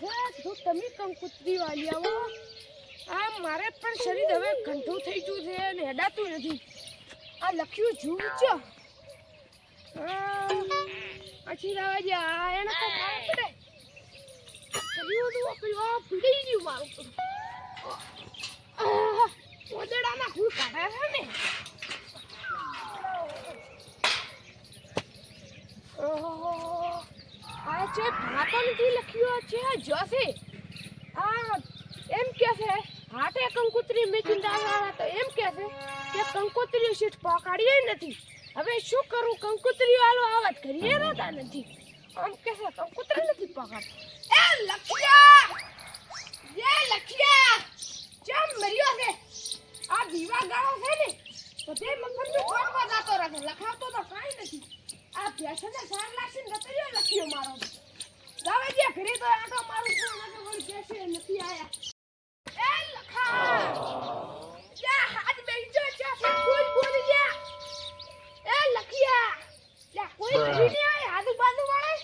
છે જો તમે કંકુતરી વાલી આવો આ મારે પણ શરીર હવે કંઠું થઈ ગયું છે અને હેડાતું નથી આ લખ્યું જુઓ છે પછી રાવા જે આ એને તો પડે કર્યું હતું કર્યું પીડી ગયું મારું તો ઓદડાના હુલ કાઢે છે ને ઓહો આ છે ભાતો નથી લખ્યું છે જોશે આ એમ કે છે હાટે કંકોત્રી મેચિંગ વાળા તો એમ કે છે કે કંકોત્રી સીટ પકાડીએ નથી હવે શું કરું કંકોત્રી વાળો આવાજ કરીએ રહેતા નથી આમ કે છે કંકોત્રી નથી પકાડ એ લખ્યા એ લખ્યા ચમ મર્યો છે આ દીવા ગાળો છે ને તો તે મગજનું કોટવા જાતો રહે લખાવતો તો કાંઈ નથી આ ભેંસને સાર લાગશે ને તો લખ્યો મારો જાવે જે ઘરે તો આટો મારું છું તો વળી બેસે નથી આયા. એ લખા! યા હાથ બેસજો ચા સે કોઈ બોલી જા એ લખિયા! યા કોઈ ઘરે નહીં આયા આજુ બાજુ વાળા?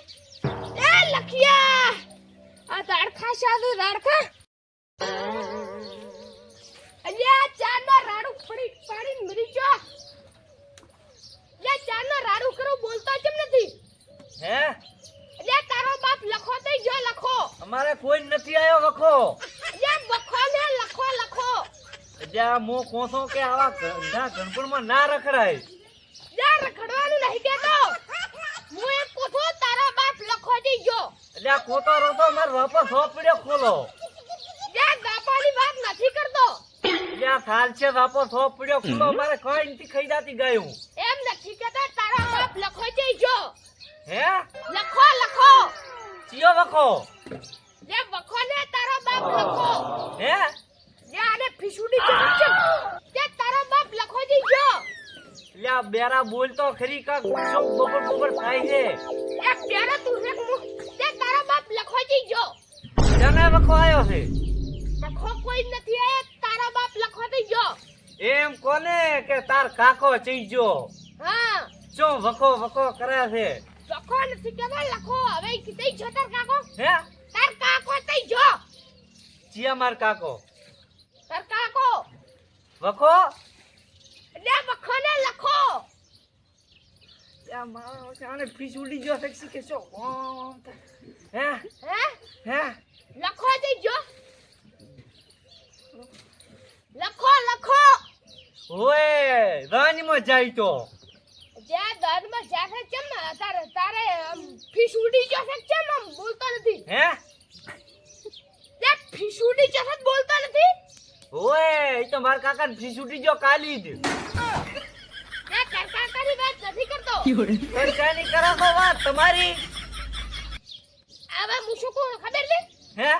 એ લખિયા! આ દાડખા સાધુ દાડખા! અલ્યા ચાનો રાડુ પડી પાડીને મરી ગયો. યા ચાનો રાડુ કરો બોલતા કેમ નથી હે અલ્યા તારો બાપ લખો તો જો લખો અમારે કોઈ નથી આવ્યો વખો. યા વખો ને લખો લખો. જ્યાં મો કોસો કે આવા ગંધા ગણપણમાં ના રખડાય. યા રખડવાનું નહીં કેતો હું એમ કોથો તારા બાપ લખો જઈ ગયો. એટલે આ કોતો રોતો મારે વાપસ સો પીડ્યો ખોલો. યા બાપાની વાત નથી કરતો. જ્યાં થાલ છે વાપસ સો પીડ્યો ખોલો. મારે કઈ નથી ખાઈ જાતી ગાયું. એમ નથી કેતા તારા બાપ લખો જઈ ગયો. હે? લખો લખો. ચિયો વખો. યા વખો ને તારો બાપ લખો. હે? યા આને ફીસુડી ચમ ચમ યા તારો બાપ લખો જો એટલે આ બેરા બોલ તો ખરી કા ગુસ્સો બબર બબર થાય છે. એ બેરા તું રે મુ તે તારો બાપ લખો જી જો. જને વખો આયો છે? લખો કોઈ નથી આયા તારો બાપ લખો જો એમ કોને કે તાર કાકો ચઈજો હા. શું વખો વખો કરે છે? લખો નથી કે લખો. હવે કીધઈ છો તાર કાકો. હે? ચિયા માર કાકો. તાર કાકો. વખો. લે વખો ને લખો. યા મારો આને ફીસ ઉડી ગયો છે કે છો હે? હે? હે? લખો જઈ જો. લખો લખો. ઓય રાનીમાં જાય તો. જ્યાં દરમાં જાશે કેમ તારે તારે ફીસ ઉડી જશે કેમ આમ બોલતો નથી? હે તે ફીસ ઉડી જશે તો બોલતો નથી ઓય એ તો મારા કાકા ફીસ છૂટી ગયો કાલી જ. તે વાત નથી કરતો. પરેશાની કરો વાત તમારી. હવે હું શું કહું ખબર છે? હે?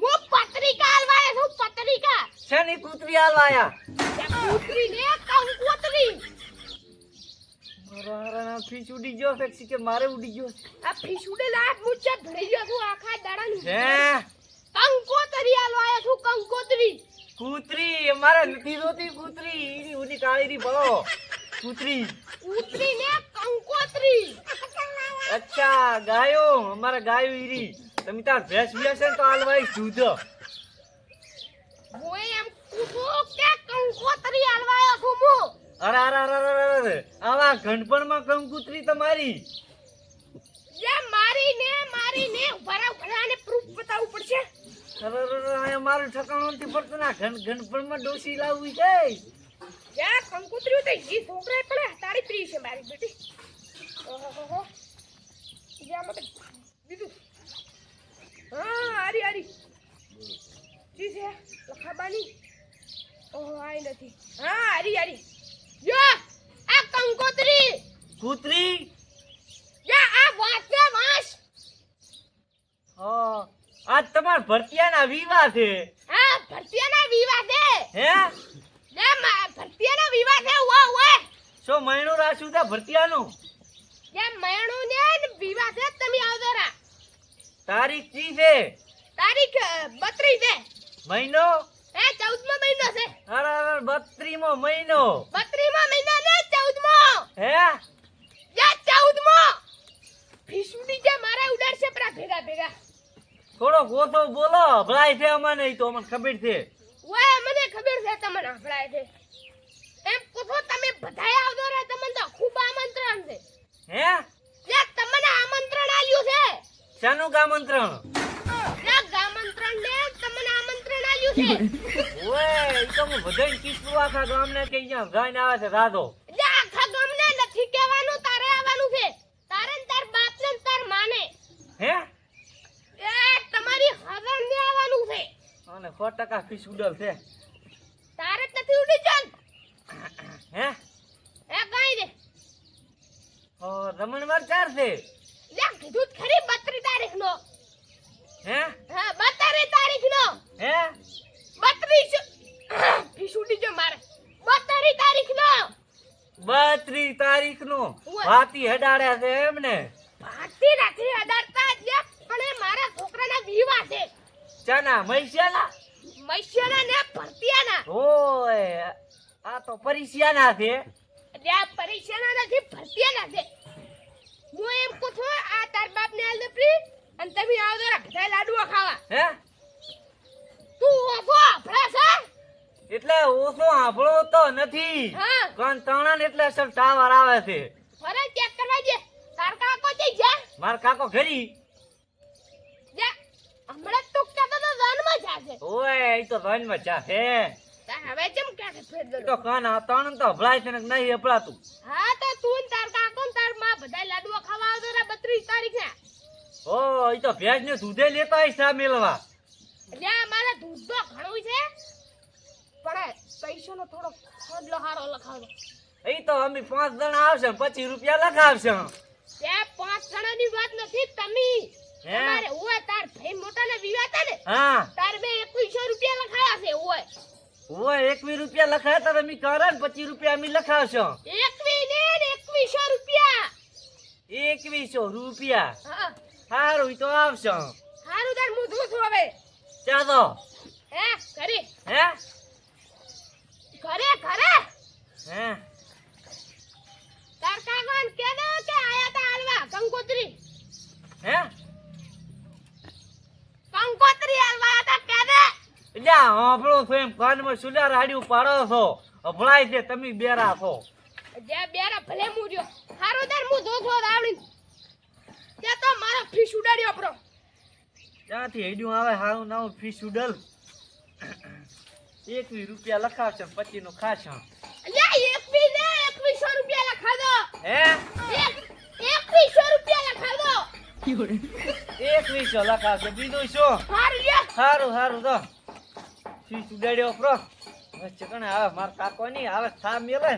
હું પત્રિકા આલવાય છું પત્રિકા. શેની કૂતરી આલાયા તે કૂતરી ને કંકોત્રી મારો હારાના ફીસ ઉડી ગયો કે મારે ઉડી ગયો આ ફીસ ઉડે લાટ મુચ્ચા ધરી ગયો છું આખા દાડાનું. હે કંકોત્રી આલવાય છું કંકોત્રી કૂતરી મારા નથી જોતી કૂતરી. ઉની કાળી ની ભલો કૂતરી. કૂતરી ને કંકોત્રી. અચ્છા ગાયો. અમારે ગાયો ઈરી. તમે તાર ભેંસ બેસે તો હાલવાઈ જુદો. હું એમ પૂછું કે કંકોત્રી આલવાયો છું હું? અરે અરે અરે અરે આવા ઘંટપણમાં કંકોત્રી તમારી જે મારી ને મારી ને ભરા ભરાને પ્રૂફ બતાવવું પડશે. અરે મારું ઠકાણું નથી પડતું ના ઘન ઘણપણમાં ડોસી લાવવી છે. જા કંકોત્રી તો જી છોકરાએ પણ તારી પ્રી છે મારી બેટી. ઓહો જે આમાં બીજું. હા આરી આરી. જી છે લખાબાની. ઓહો આઈ નથી. હા આરી આરી. જો આ કંકોત્રી. કૂતરી? જા આ વાંસ છે વાંસ હા. આજ તમાર ભરતિયાના વિવાહ છે. હા ભરતિયાના વિવાહ છે. હે? ને મા ભરતિયાના વિવાહ છે વાહ વાહ શું મહિનું રાખ્યું છે ભરતિયાનું? જે મયણું ને વિવાહ છે તમે આવજો રા. તારીખ કી છે? તારીખ બત્રીસ છે. મહિનો? એ ચૌદમો મહિનો છે. અરે અરે બત્રીમો મહિનો. બત્રીમો મહિનો ને ચૌદમો. હે? યા ચૌદમો. ફિશુડી જે મારા ઉડાડશે પરા ભેગા ભેગા. થોડોક ગોતો બોલો ભલાઈ છે અમને તો અમને ખબર છે. ઓય મને ખબર છે તમને હંભળાય છે. એમ પૂછો તમે બધાય આવજો રે તમને તો ખૂબ આમંત્રણ છે. હે? લે તમને આમંત્રણ આલ્યું છે. શાનું આમંત્રણ લે આમંત્રણ ને તમને આમંત્રણ આલ્યું છે. ઓય ઈ તો હું બધાય કીધું આખા ગામને કે અહીંયા ગાઈને આવે છે રાધો. લે આખા ગામને નથી કહેવાનું તારે આવવાનું છે તારે ને તાર બાપ ને તાર માને હે એ તમારી હરણ ને આવવાનું છે અને સો ટકા ફીસ ઉડલ છે. તારે જ નથી ઉડી ચાલ. હે? એ કઈ દે ઓ રમણવાર ચાર છે. લે કીધું જ ખરી 32 તારીખ નો હે? હા 32 તારીખ નો હે? 32 ફીસ ઉડી જો મારે. 32 તારીખ નો બત્રીસ તારીખનું ભાતી હાથી હડાડ્યા છે એમ ને ભારતી નથી અડાડતા જ લે પણ એ મારા છોકરાના વિવાહ છે ચાના મૈસ્યાના મૈસ્યાના ને ભરતિયાના ઓય આ તો પરિસ્યાના છે. એટલે આ પરિસ્યાના નથી ભરતિયાના છે. હું એમ કહું છું આ તાર બાપ ને આલ દે અને તમે આવો તો બધા લાડુઓ ખાવા. હે? તું ઓછો આપડા છે? એટલે ઓછો આપણો તો નથી. હા. તણા ને એટલે સર ટાવર આવે છે. ફરે ચેક કરવા જે તાર કાકો જઈ જા? માર કાકો ઘરી. જા. હમણાં તું ઓય તો ધનમાં ચા છે હવે કેમ કહે ફેર ઈ તો આ તણન તો ભલાય છે ને નહીં અપડાતું. હા તો તું તાર કાકો ને તારમાં બધા લાડુઓ ખાવા આવતો રે 32 તારીખે. ઓ તો ભેજ ને દૂધે લેતા હોય સા મેલવા. એટલે મારે દૂધ તો ઘણું છે. પણ પૈસાનો થોડો ખોડલો હારો લખાવો એ તો અમે પાંચ જણા આવશે પચીસ રૂપિયા લખાવશે. તે પાંચ જણાની વાત નથી તમે તમારે ઓય તાર ભાઈ મોટાને વિવાતા ને હા. તાર બે 2100 રૂપિયા લખાયા છે ઓય ઓય એકવીસ રૂપિયા લખાયા તારે મી કરે ને પચીસ રૂપિયા અમે લખાવશો. 21 ને 2100 રૂપિયા. એકવીસો રૂપિયા? હા. સારું ઈ તો આવશો. હારું તાર હું ધોઉં છું હવે. ચાલો. હે ઘરે. હે? ઘરે ઘરે હે તાર કાકાને કહે દે કે આયા તા હાલવા કંકોત્રી હે કંકોત્રી હાલવા આયા તા કહે દે એટલે છો એમ કાનમાં સુલા રાડ્યું પાડો છો. અભળાય છે તમે બેરા છો. જે બેરા ભલે મુજો હારો તાર મુ જો છું આવડી તે તો મારો ફીસ ઉડાડ્યો આપણો. ત્યાંથી હેડ્યું આવે હારું નાવું ફીસ ઉડલ. એકવીસ રૂપિયા લખાવશે ને પચીસનું ખાશો એકવીસો રૂપિયા લખા દો. હે? એક એકવીસો રૂપિયા લખા દો. એકવીસો લખાવશે બીજું શું? હારું લ્યો. સારું સારું તો ફીસ ઉડાડ્યો પ્રો. ચકણ કણે આવે મારા કાકો ની આવે થા મેલે